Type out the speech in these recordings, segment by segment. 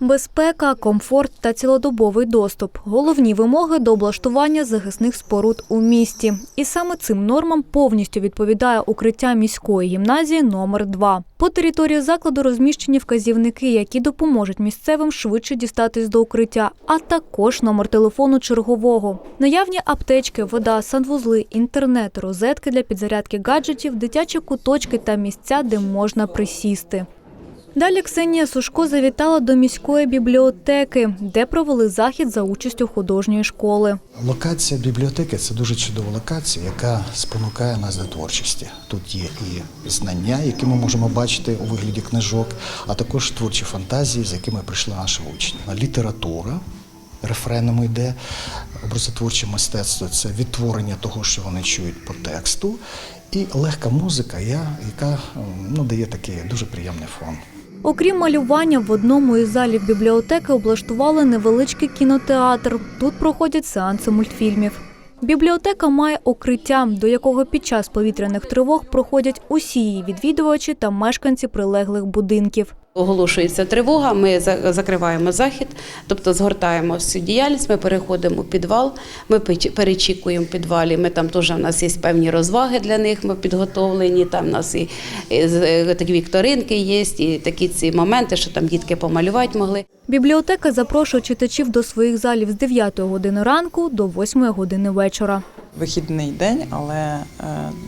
Безпека, комфорт та цілодобовий доступ головні вимоги до облаштування захисних споруд у місті. І саме цим нормам повністю відповідає укриття міської гімназії номер 2 По території закладу розміщені вказівники, які допоможуть місцевим швидше дістатись до укриття, а також номер телефону чергового. Наявні аптечки, вода, санвузли, інтернет, розетки для підзарядки гаджетів, дитячі куточки та місця, де можна присісти. Далі Ксенія Сушко завітала до міської бібліотеки, де провели захід за участю художньої школи. Локація бібліотеки це дуже чудова локація, яка спонукає нас до творчості. Тут є і знання, які ми можемо бачити у вигляді книжок, а також творчі фантазії, з якими прийшли наші учні. Література. Рефреном йде образотворче мистецтво це відтворення того, що вони чують по тексту, і легка музика, яка ну, дає такий дуже приємний фон. Окрім малювання, в одному із залів бібліотеки облаштували невеличкий кінотеатр. Тут проходять сеанси мультфільмів. Бібліотека має укриття, до якого під час повітряних тривог проходять усі її відвідувачі та мешканці прилеглих будинків. Оголошується тривога, ми закриваємо захід, тобто згортаємо всю діяльність, ми переходимо у підвал, ми перечікуємо в підвалі. Ми там теж у нас є певні розваги для них, ми підготовлені. Там у нас і, е, такі вікторинки є, і такі ці моменти, що там дітки помалювати могли. Бібліотека запрошує читачів до своїх залів з 9 години ранку до 8 години вечора. вихідний день, але е,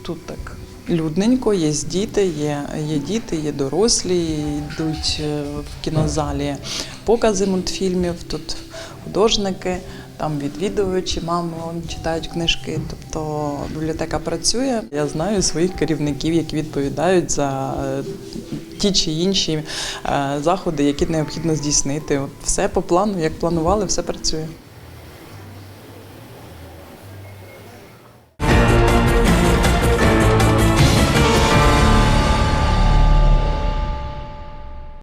тут так людненько, є діти, є, є діти, є дорослі, йдуть е, в кінозалі покази мультфільмів, тут художники, там відвідувачі, мами читають книжки. Тобто бібліотека працює. Я знаю своїх керівників, які відповідають за е, ті чи інші е, заходи, які необхідно здійснити. Все по плану, як планували, все працює.